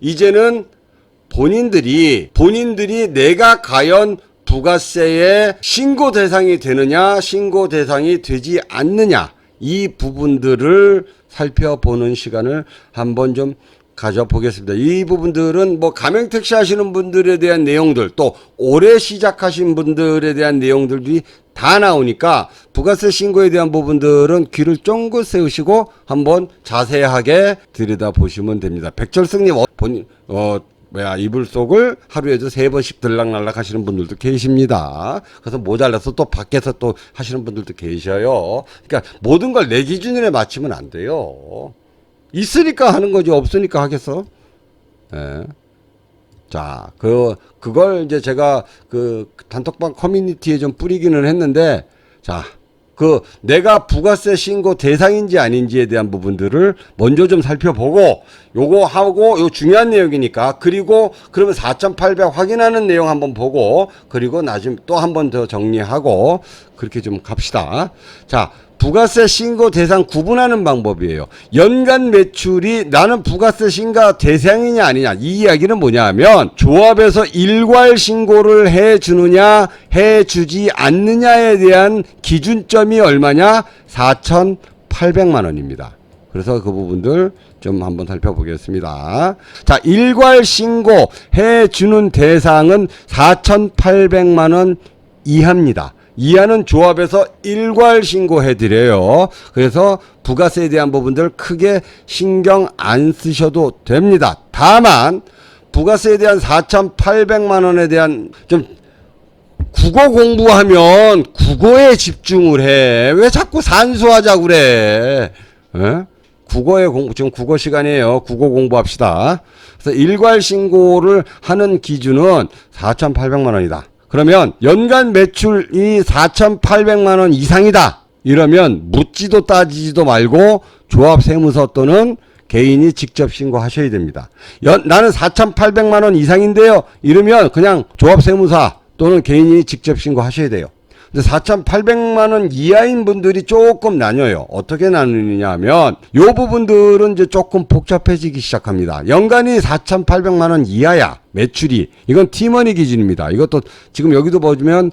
이제는 본인들이 본인들이 내가 과연 부가세의 신고 대상이 되느냐 신고 대상이 되지 않느냐 이 부분들을 살펴보는 시간을 한번 좀 가져보겠습니다. 이 부분들은 뭐 가맹택시 하시는 분들에 대한 내용들 또 올해 시작하신 분들에 대한 내용들이 다 나오니까 부가세 신고에 대한 부분들은 귀를 쫑긋 세우시고 한번 자세하게 들여다보시면 됩니다. 백철승님 어, 본인 어 뭐야 이불 속을 하루에도 세 번씩 들락날락 하시는 분들도 계십니다. 그래서 모자라서 또 밖에서 또 하시는 분들도 계셔요. 그러니까 모든 걸 내 기준에 맞추면 안 돼요. 있으니까 하는 거지 없으니까 하겠어. 예. 자, 그 그걸 이제 제가 그 단톡방 커뮤니티에 좀 뿌리기는 했는데 자, 그 내가 부가세 신고 대상인지 아닌지에 대한 부분들을 먼저 좀 살펴보고 요거 하고 요 중요한 내용이니까 그리고 그러면 4,800 확인하는 내용 한번 보고 그리고 나중 또한번 더 정리하고 그렇게 좀 갑시다. 자, 부가세 신고 대상 구분하는 방법이에요. 연간 매출이 나는 부가세 신고 대상이냐 아니냐 이 이야기는 뭐냐 하면 조합에서 일괄 신고를 해 주느냐 해 주지 않느냐에 대한 기준점이 얼마냐 4,800만 원입니다. 그래서 그 부분들 좀 한번 살펴보겠습니다. 자, 일괄 신고 해 주는 대상은 4,800만 원 이하입니다. 이하는 조합에서 일괄 신고해 드려요. 그래서 부가세에 대한 부분들 크게 신경 안 쓰셔도 됩니다. 다만 부가세에 대한 4,800만 원에 대한 좀 국어 공부하면 국어에 집중을 해. 왜 자꾸 산수하자 그래? 에? 국어에 공부 지금 국어 시간이에요. 국어 공부합시다. 그래서 일괄 신고를 하는 기준은 4,800만 원이다. 그러면 연간 매출이 4,800만 원 이상이다. 이러면 묻지도 따지지도 말고 조합 세무서 또는 개인이 직접 신고하셔야 됩니다. 연, 나는 4,800만 원 이상인데요. 이러면 그냥 조합 세무사 또는 개인이 직접 신고하셔야 돼요. 근데 4,800만 원 이하인 분들이 조금 나뉘어요. 어떻게 나누느냐 하면 요 부분들은 이제 조금 복잡해지기 시작합니다. 연간이 4,800만 원 이하야. 매출이. 이건 티머니 기준입니다. 이것도 지금 여기도 보시면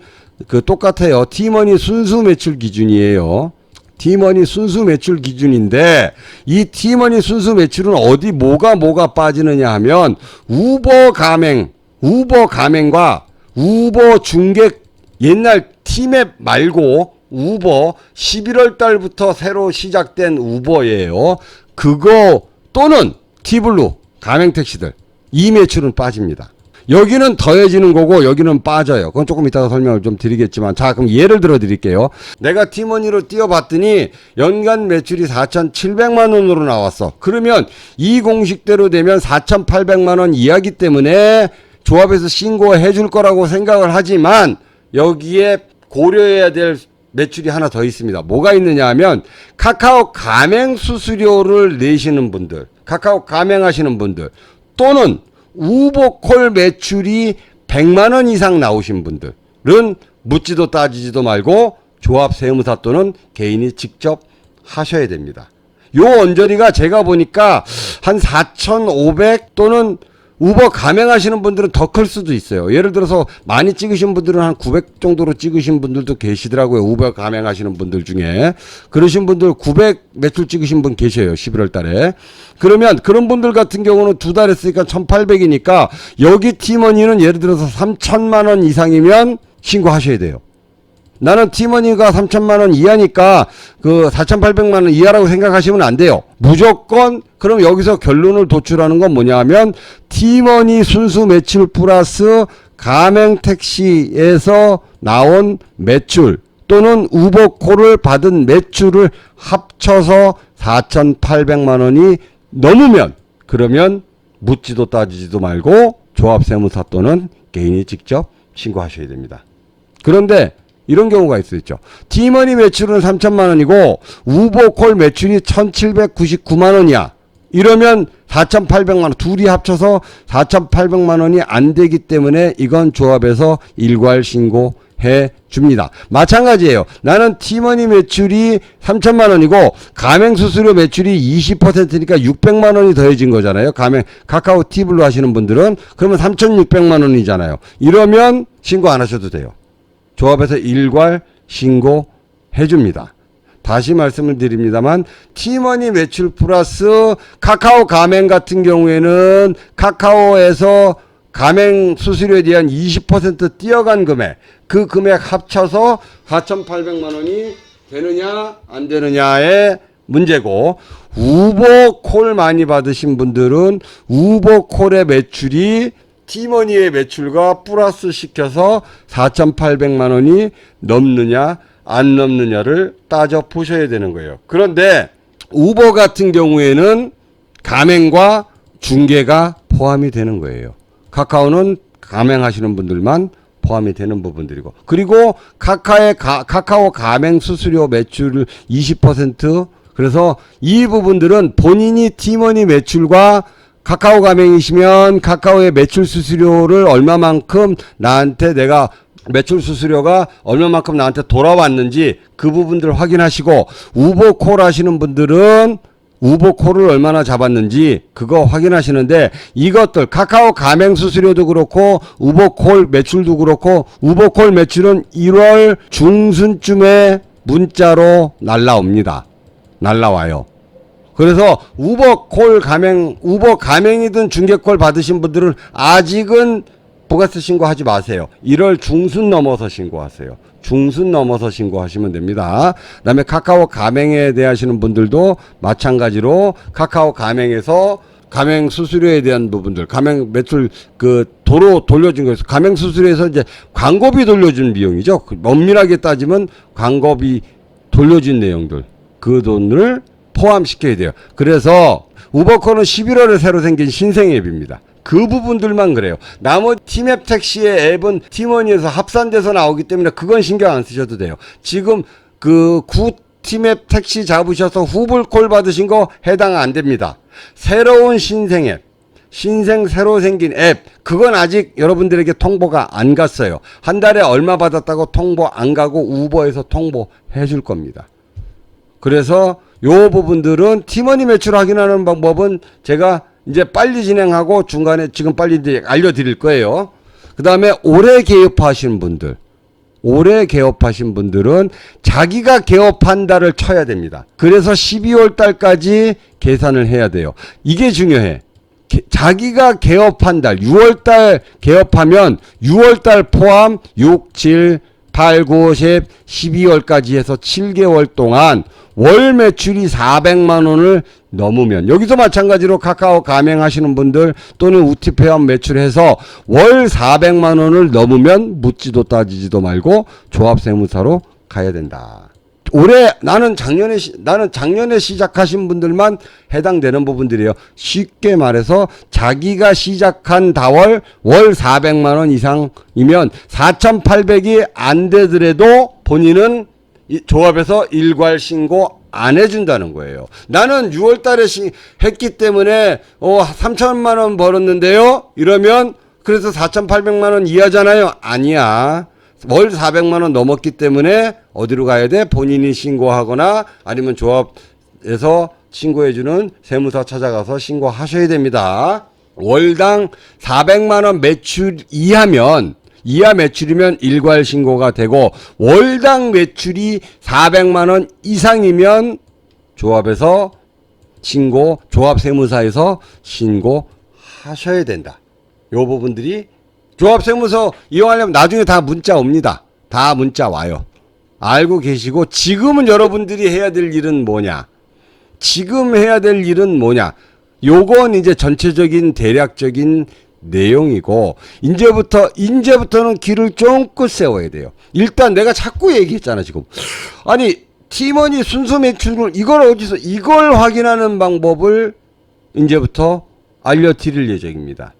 그 똑같아요. 티머니 순수 매출 기준이에요. 티머니 순수 매출 기준인데 이 티머니 순수 매출은 어디 뭐가 뭐가 빠지느냐 하면 우버 가맹, 우버 가맹과 우버 중개 옛날 티맵 말고 우버 11월 달부터 새로 시작된 우버예요. 그거 또는 티블루 가맹 택시들 이 매출은 빠집니다. 여기는 더해지는 거고 여기는 빠져요. 그건 조금 이따가 설명을 좀 드리겠지만 자 그럼 예를 들어 드릴게요. 내가 티머니로 띄워봤더니 연간 매출이 4,700만 원으로 나왔어. 그러면 이 공식대로 되면 4,800만 원 이하기 때문에 조합에서 신고해 줄 거라고 생각을 하지만 여기에 고려해야 될 매출이 하나 더 있습니다. 뭐가 있느냐 하면 카카오 가맹 수수료를 내시는 분들, 카카오 가맹하시는 분들 또는 우보콜 매출이 100만 원 이상 나오신 분들은 묻지도 따지지도 말고 조합 세무사 또는 개인이 직접 하셔야 됩니다. 요 언저리가 제가 보니까 한 4,500 또는 우버 가맹하시는 분들은 더 클 수도 있어요. 예를 들어서 많이 찍으신 분들은 한 900 정도로 찍으신 분들도 계시더라고요. 우버 가맹하시는 분들 중에. 그러신 분들 900 매출 찍으신 분 계셔요. 11월 달에. 그러면 그런 분들 같은 경우는 두 달 했으니까 1800이니까 여기 팀원이는 예를 들어서 3천만 원 이상이면 신고하셔야 돼요. 나는 팀원이가 3천만 원 이하니까 그 4,800만 원 이하라고 생각하시면 안 돼요. 무조건 그럼 여기서 결론을 도출하는 건 뭐냐면 팀원이 순수 매출 플러스 가맹 택시에서 나온 매출 또는 우버콜을 받은 매출을 합쳐서 4,800만 원이 넘으면 그러면 묻지도 따지지도 말고 조합세무사 또는 개인이 직접 신고하셔야 됩니다. 그런데 이런 경우가 수 있죠. 티머니 매출은 3천만 원이고 우버콜 매출이 1,799만 원이야. 이러면 4,800만 원 둘이 합쳐서 4,800만 원이 안 되기 때문에 이건 조합에서 일괄 신고 해 줍니다. 마찬가지예요. 나는 티머니 매출이 3천만 원이고 가맹 수수료 매출이 20%니까 600만 원이 더해진 거잖아요. 가맹 카카오 팁으로 하시는 분들은 그러면 3,600만 원이잖아요. 이러면 신고 안 하셔도 돼요. 조합에서 일괄 신고해 줍니다. 다시 말씀을 드립니다만 티머니 매출 플러스 카카오 가맹 같은 경우에는 카카오에서 가맹 수수료에 대한 20% 뛰어간 금액 그 금액 합쳐서 4,800만 원이 되느냐 안 되느냐의 문제고 우버 콜 많이 받으신 분들은 우버 콜의 매출이 티머니의 매출과 플러스 시켜서 4,800만 원이 넘느냐 안 넘느냐를 따져 보셔야 되는 거예요. 그런데 우버 같은 경우에는 가맹과 중개가 포함이 되는 거예요. 카카오는 가맹하시는 분들만 포함이 되는 부분들이고 그리고 카카의 가, 카카오 가맹 수수료 매출 20% 그래서 이 부분들은 본인이 티머니 매출과 카카오 가맹이시면 카카오의 매출 수수료를 얼마만큼 나한테 내가 매출 수수료가 얼마만큼 나한테 돌아왔는지 그 부분들 확인하시고 우버콜 하시는 분들은 우버콜을 얼마나 잡았는지 그거 확인하시는데 이것들 카카오 가맹 수수료도 그렇고 우버콜 매출도 그렇고 우버콜 매출은 1월 중순쯤에 문자로 날라옵니다. 날라와요. 그래서 우버 콜 가맹 우버 가맹이든 중개콜 받으신 분들은 아직은 부가세 신고하지 마세요. 1월 중순 넘어서 신고하세요. 중순 넘어서 신고하시면 됩니다. 그다음에 카카오 가맹에 대하시는 분들도 마찬가지로 카카오 가맹에서 가맹 수수료에 대한 부분들, 가맹 매출 그 도로 돌려준 거에서 가맹 수수료에서 이제 광고비 돌려준 비용이죠. 그 엄밀하게 따지면 광고비 돌려준 내용들 그 돈을 포함시켜야 돼요. 그래서 우버코는 11월에 새로 생긴 신생 앱입니다. 그 부분들만 그래요. 나머지 티맵 택시의 앱은 팀원이에서 합산돼서 나오기 때문에 그건 신경 안 쓰셔도 돼요. 지금 그구 티맵 택시 잡으셔서 후불콜 받으신 거 해당 안 됩니다. 새로운 신생 앱. 신생 새로 생긴 앱 그건 아직 여러분들에게 통보가 안 갔어요. 한 달에 얼마 받았다고 통보 안 가고 우버에서 통보해 줄 겁니다. 그래서 요 부분들은 팀원이 매출 확인하는 방법은 제가 이제 빨리 진행하고 중간에 지금 빨리 알려드릴 거예요. 그 다음에 올해 개업하신 분들, 올해 개업하신 분들은 자기가 개업한 달을 쳐야 됩니다. 그래서 12월 달까지 계산을 해야 돼요. 이게 중요해. 게- 자기가 개업한 달, 6월 달 개업하면 6월 달 포함 6, 7, 8, 9, 10, 12월까지 해서 7개월 동안 월 매출이 400만 원을 넘으면 여기서 마찬가지로 카카오 가맹하시는 분들 또는 우티페어 매출해서 월 400만 원을 넘으면 묻지도 따지지도 말고 조합세무사로 가야 된다. 올해 나는 작년에 시- 나는 작년에 시작하신 분들만 해당되는 부분들이에요. 쉽게 말해서 자기가 시작한 다월 월 400만 원 이상이면 4,800이 안 되더라도 본인은 이 조합에서 일괄 신고 안 해준다는 거예요. 나는 6월 달에 시, 했기 때문에 어 3천만 원 벌었는데요. 이러면 그래서 4,800만 원 이하잖아요. 아니야. 월 400만 원 넘었기 때문에 어디로 가야 돼? 본인이 신고하거나 아니면 조합에서 신고해주는 세무사 찾아가서 신고하셔야 됩니다. 월당 400만 원 매출 이하면 이하 매출이면 일괄 신고가 되고 월당 매출이 400만 원 이상이면 조합에서 신고 조합 세무사에서 신고하셔야 된다. 요 부분들이 조합 세무서 이용하려면 나중에 다 문자 옵니다. 다 문자 와요. 알고 계시고 지금은 여러분들이 해야 될 일은 뭐냐? 지금 해야 될 일은 뭐냐? 요건 이제 전체적인 대략적인 내용이고 이제부터 이제부터는 길을 쫑긋 세워야 돼요. 일단 내가 자꾸 얘기했잖아 지금. 아니 팀원이 순수 매출을 이걸 어디서 이걸 확인하는 방법을 이제부터 알려드릴 예정입니다.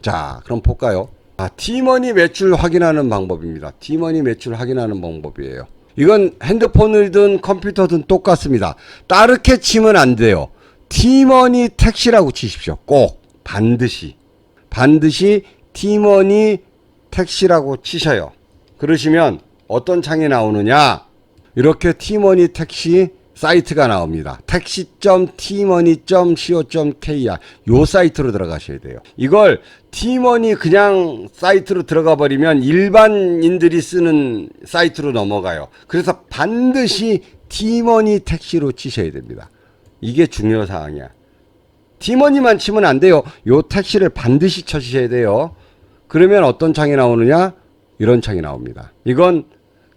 자, 그럼 볼까요? 아, 팀원이 매출 확인하는 방법입니다. 팀원이 매출 확인하는 방법이에요. 이건 핸드폰이든 컴퓨터든 똑같습니다. 따르게 치면 안 돼요. 팀원이 택시라고 치십시오. 꼭 반드시 반드시 팀원이 택시라고 치셔요. 그러시면 어떤 창이 나오느냐? 이렇게 티머니 택시 사이트가 나옵니다. 택시.tmoney.co.kr 요 사이트로 들어가셔야 돼요. 이걸 티머니 그냥 사이트로 들어가 버리면 일반인들이 쓰는 사이트로 넘어가요. 그래서 반드시 티머니 택시로 치셔야 됩니다. 이게 중요 사항이야. 티머니만 치면 안 돼요. 요 택시를 반드시 쳐주셔야 돼요. 그러면 어떤 창이 나오느냐? 이런 창이 나옵니다. 이건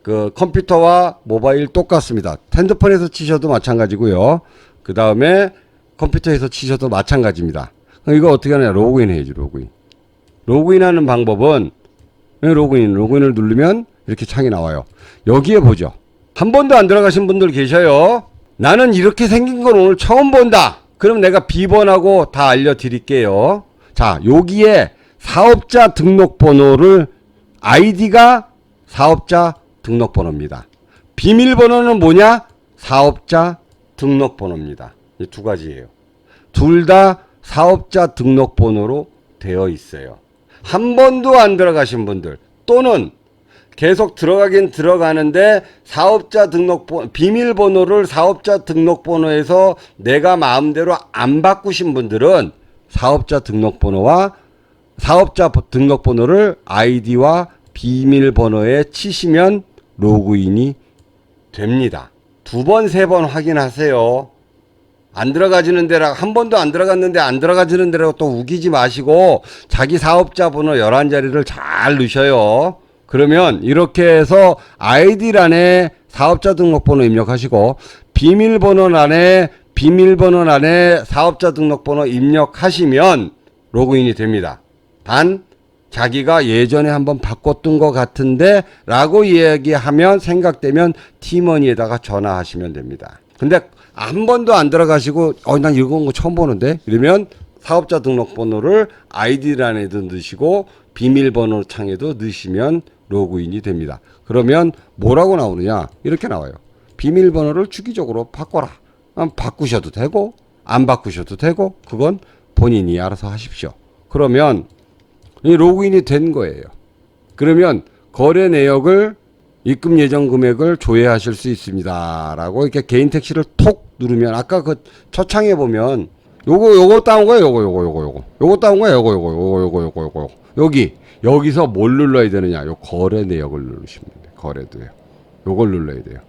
그 컴퓨터와 모바일 똑같습니다. 핸드폰에서 치셔도 마찬가지고요. 그 다음에 컴퓨터에서 치셔도 마찬가지입니다. 이거 어떻게 하냐? 로그인 해야지, 로그인. 로그인하는 방법은 네, 로그인, 로그인을 누르면 이렇게 창이 나와요. 여기에 보죠. 한 번도 안 들어가신 분들 계셔요. 나는 이렇게 생긴 건 오늘 처음 본다. 그럼 내가 비번하고 다 알려드릴게요. 자, 여기에 사업자 등록번호를 아이디가 사업자 등록번호입니다. 비밀번호는 뭐냐? 사업자 등록번호입니다. 이 두 가지예요. 둘 다 사업자 등록번호로 되어 있어요. 한 번도 안 들어가신 분들 또는 계속 들어가긴 들어가는데 사업자 등록번 비밀번호를 사업자 등록번호에서 내가 마음대로 안 바꾸신 분들은 사업자 등록번호와 사업자 버- 등록번호를 아이디와 비밀번호에 치시면 로그인이 됩니다. 두 번, 세 번 확인하세요. 안 들어가지는 데라 한 번도 안 들어갔는데 안 들어가지는 데라고 또 우기지 마시고 자기 사업자 번호 11자리를 잘 넣으셔요. 그러면 이렇게 해서 아이디란에 사업자 등록번호 입력하시고 비밀번호란에 비밀번호란에 사업자 등록번호 입력하시면 로그인이 됩니다. 단 자기가 예전에 한번 바꿨던 것 같은데 라고 이야기하면 생각되면 티머니에다가 전화하시면 됩니다. 근데 한 번도 안 들어가시고 어 난 이런 거 처음 보는데 이러면 사업자 등록번호를 아이디란에도 넣으시고 비밀번호 창에도 넣으시면 로그인이 됩니다. 그러면 뭐라고 나오느냐 이렇게 나와요. 비밀번호를 주기적으로 바꿔라. 아, 바꾸셔도 되고 안 바꾸셔도 되고 그건 본인이 알아서 하십시오. 그러면 이 로그인이 된 거예요. 그러면 거래 내역을 입금 예정 금액을 조회하실 수 있습니다 라고 이렇게 개인 택시를 톡 누르면 아까 그첫 창에 보면 요거 요거 따온 거예요. 요거 요거 요거 요거 요거 따온 거예요. 요거 요거 요거 요거 요거 요거 여기 여기서 뭘 눌러야 되느냐? 요 거래 내역을 누르시면 돼요. 거래도요. 요걸 눌러야 돼요.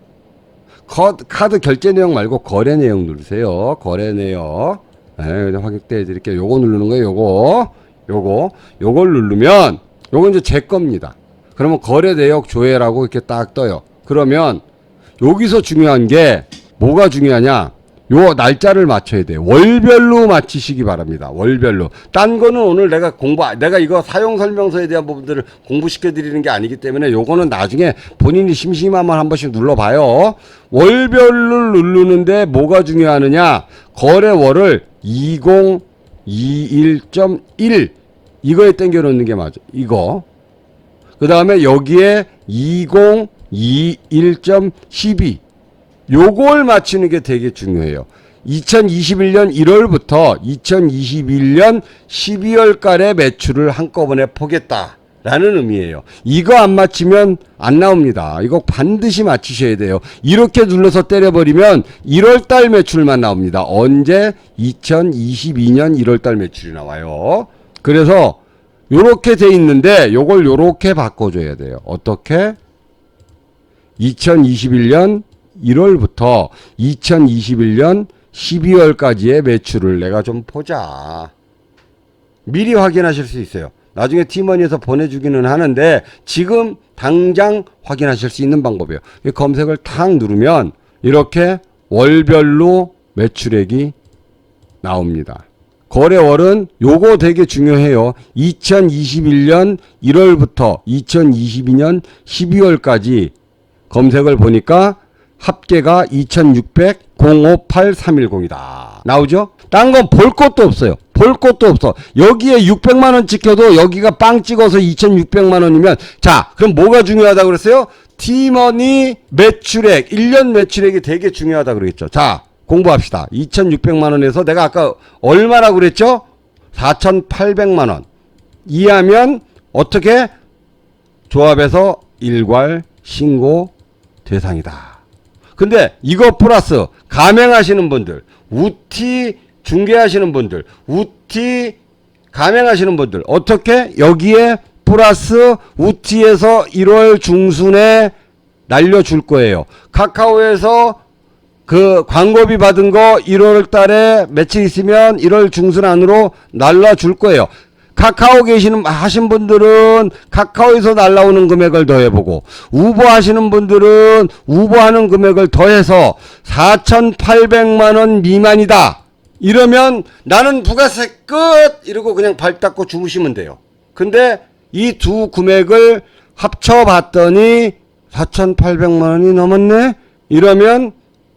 거, 카드 결제 내역 말고 거래 내역 누르세요. 거래 내역. 네, 확인해 드릴게요. 요거 누르는 거예요. 요거. 요거. 요걸 누르면 요건 이제 제 겁니다. 그러면 거래 내역 조회라고 이렇게 딱 떠요. 그러면 여기서 중요한 게 뭐가 중요하냐? 요 날짜를 맞춰야 돼요. 월별로 맞추시기 바랍니다. 월별로. 딴 거는 오늘 내가 공부, 내가 이거 사용 설명서에 대한 부분들을 공부시켜 드리는 게 아니기 때문에 요거는 나중에 본인이 심심하면 한 번씩 눌러봐요. 월별로 누르는데 뭐가 중요하느냐? 거래월을 2021.1 이거에 땡겨 놓는 게 맞아. 이거. 그 다음에 여기에 2021.12 요걸 맞추는 게 되게 중요해요. 2021년 1월부터 2021년 12월까지 매출을 한꺼번에 보겠다. 라는 의미예요. 이거 안 맞히면 안 나옵니다. 이거 반드시 맞히셔야 돼요. 이렇게 눌러서 때려버리면 1월달 매출만 나옵니다. 언제? 2022년 1월달 매출이 나와요. 그래서 요렇게 돼 있는데 요걸 요렇게 바꿔줘야 돼요. 어떻게? 2021년 1월부터 2021년 12월까지의 매출을 내가 좀 보자. 미리 확인하실 수 있어요. 나중에 팀원에서 보내주기는 하는데 지금 당장 확인하실 수 있는 방법이에요. 이 검색을 탁 누르면 이렇게 월별로 매출액이 나옵니다. 거래월은 요거 되게 중요해요. 2021년 1월부터 2022년 12월까지 검색을 보니까 합계가 2600 058310이다. 나오죠? 딴 건 볼 것도 없어요. 볼 것도 없어. 여기에 600만 원 찍혀도 여기가 빵 찍어서 2600만 원이면 자, 그럼 뭐가 중요하다 그랬어요? 티머니 매출액, 1년 매출액이 되게 중요하다 그러겠죠. 자, 공부합시다. 2600만 원에서 내가 아까 얼마라고 그랬죠? 4800만 원. 이하면 어떻게 조합해서 일괄 신고 대상이다. 근데 이거 플러스 가맹하시는 분들, 우티 중개하시는 분들, 우티 가맹하시는 분들 어떻게 여기에 플러스 우티에서 1월 중순에 날려줄 거예요. 카카오에서 그 광고비 받은 거 1월 달에 며칠 있으면 1월 중순 안으로 날라줄 거예요. 카카오 계시는 하신 분들은 카카오에서 날라오는 금액을 더해보고 우버 하시는 분들은 우버하는 금액을 더해서 4,800만 원 미만이다. 이러면 나는 부가세 끝 이러고 그냥 발 닦고 주무시면 돼요. 근데 이 두 금액을 합쳐봤더니 4,800만 원이 넘었네. 이러면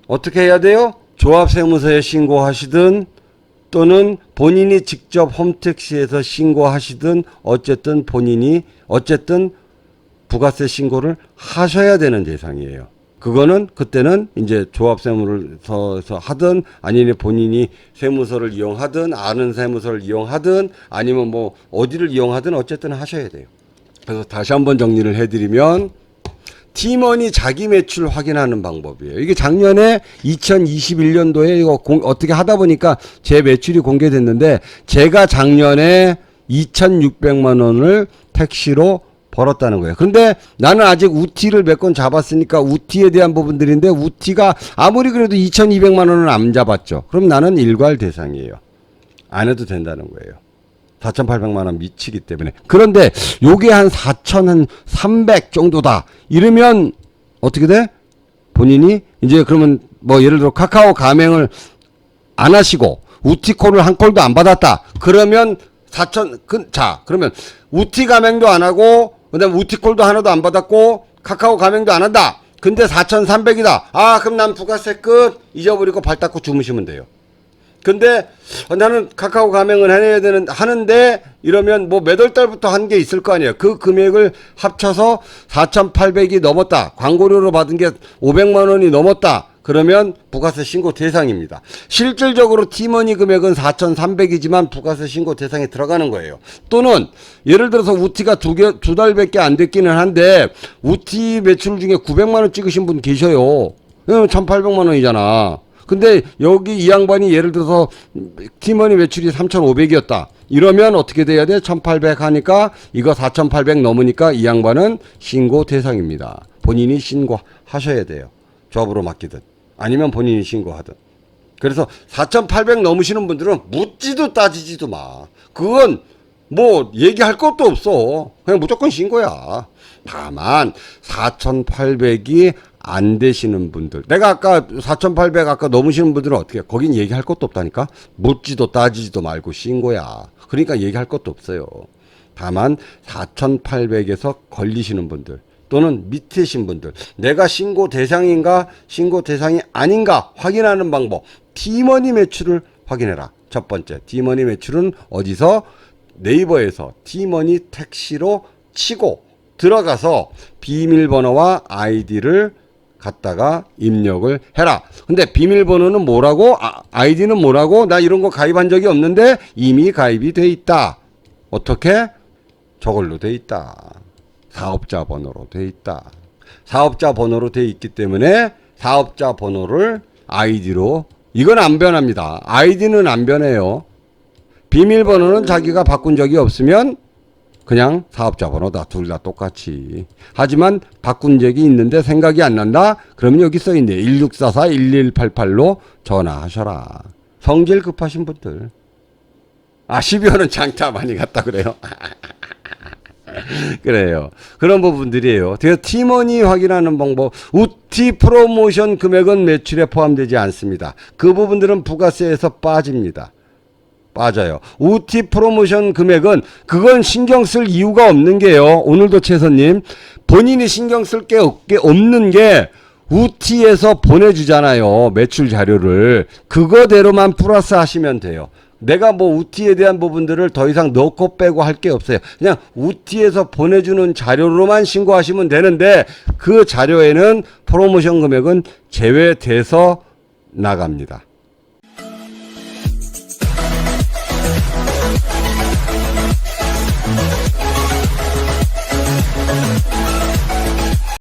어떻게 해야 돼요? 조합세무서에 신고하시든 또는 본인이 직접 홈택시에서 신고하시든 어쨌든 본인이 어쨌든 부가세 신고를 하셔야 되는 대상이에요. 그거는 그때는 이제 조합세무서에서 하든 아니면 본인이 세무서를 이용하든 아는 세무서를 이용하든 아니면 뭐 어디를 이용하든 어쨌든 하셔야 돼요. 그래서 다시 한번 정리를 해드리면 팀원이 자기 매출 확인하는 방법이에요. 이게 작년에 2021년도에 이거 공- 어떻게 하다 보니까 제 매출이 공개됐는데 제가 작년에 2,600만 원을 택시로 벌었다는 거예요. 근데 나는 아직 우티를 몇 건 잡았으니까 우티에 대한 부분들인데 우티가 아무리 그래도 2,200만 원은 안 잡았죠. 그럼 나는 일괄 대상이에요. 안 해도 된다는 거예요. 4,800만 원 미치기 때문에. 그런데 요게 한 4,300 정도다. 이러면 어떻게 돼? 본인이 이제 그러면 뭐 예를 들어 카카오 가맹을 안 하시고 우티콘을 한 콜도 안 받았다. 그러면 4천 그, 자 그러면 우티 가맹도 안 하고 그다음 에 우티콜도 하나도 안 받았고 카카오 가맹도 안 한다. 근데 4,300이다. 아 그럼 난 부가세 끝 잊어버리고 발 닦고 주무시면 돼요. 근데 어, 나는 카카오 가맹을 해야 되는 하는데 이러면 뭐 몇 월 달부터 한 게 있을 거 아니에요. 그 금액을 합쳐서 4,800이 넘었다. 광고료로 받은 게 500만 원이 넘었다. 그러면 부가세 신고 대상입니다. 실질적으로 팀원이 금액은 4,300이지만 부가세 신고 대상에 들어가는 거예요. 또는 예를 들어서 우티가 두 개, 두 달밖에 안 됐기는 한데 우티 매출 중에 900만 원 찍으신 분 계셔요. 1,800만 원이잖아. 근데 여기 이 양반이 예를 들어서 팀원이 매출이 3,500이었다. 이러면 어떻게 돼야 돼? 1,800 하니까 이거 4,800 넘으니까 이 양반은 신고 대상입니다. 본인이 신고하셔야 돼요. 조합으로 맡기든 아니면 본인이 신고하든. 그래서 4,800 넘으시는 분들은 묻지도 따지지도 마. 그건 뭐 얘기할 것도 없어. 그냥 무조건 신고야. 다만 4,800이 안 되시는 분들. 내가 아까 4,800 아까 넘으시는 분들은 어떻게? 해? 거긴 얘기할 것도 없다니까. 묻지도 따지지도 말고 신고야. 그러니까 얘기할 것도 없어요. 다만 4,800에서 걸리시는 분들 또는 밑에신 분들 내가 신고 대상인가 신고 대상이 아닌가 확인하는 방법 티머니 매출을 확인해라. 첫 번째 티머니 매출은 어디서 네이버에서 티머니 택시로 치고 들어가서 비밀번호와 아이디를 갖다가 입력을 해라. 근데 비밀번호는 뭐라고? 아, 아이디는 뭐라고? 나 이런 거 가입한 적이 없는데 이미 가입이 돼 있다. 어떻게? 저걸로 돼 있다. 사업자 번호로 돼 있다. 사업자 번호로 돼 있기 때문에 사업자 번호를 아이디로 이건 안 변합니다. 아이디는 안 변해요. 비밀번호는 자기가 바꾼 적이 없으면 그냥 사업자 번호다. 둘 다 똑같이. 하지만 바꾼 적이 있는데 생각이 안 난다? 그러면 여기 써 있네. 1644-1188로 전화하셔라. 성질 급하신 분들. 아, 12호는 장타 많이 갔다 그래요. 그래요. 그런 부분들이에요. 그래서 팀원이 확인하는 방법, 우티 프로모션 금액은 매출에 포함되지 않습니다. 그 부분들은 부가세에서 빠집니다. 빠져요. 우티 프로모션 금액은 그건 신경 쓸 이유가 없는 게요. 오늘도 최선님 본인이 신경 쓸 게 없는 게 우티에서 보내주잖아요. 매출 자료를 그거대로만 플러스 하시면 돼요. 내가 뭐 우티에 대한 부분들을 더 이상 넣고 빼고 할 게 없어요. 그냥 우티에서 보내주는 자료로만 신고하시면 되는데 그 자료에는 프로모션 금액은 제외돼서 나갑니다.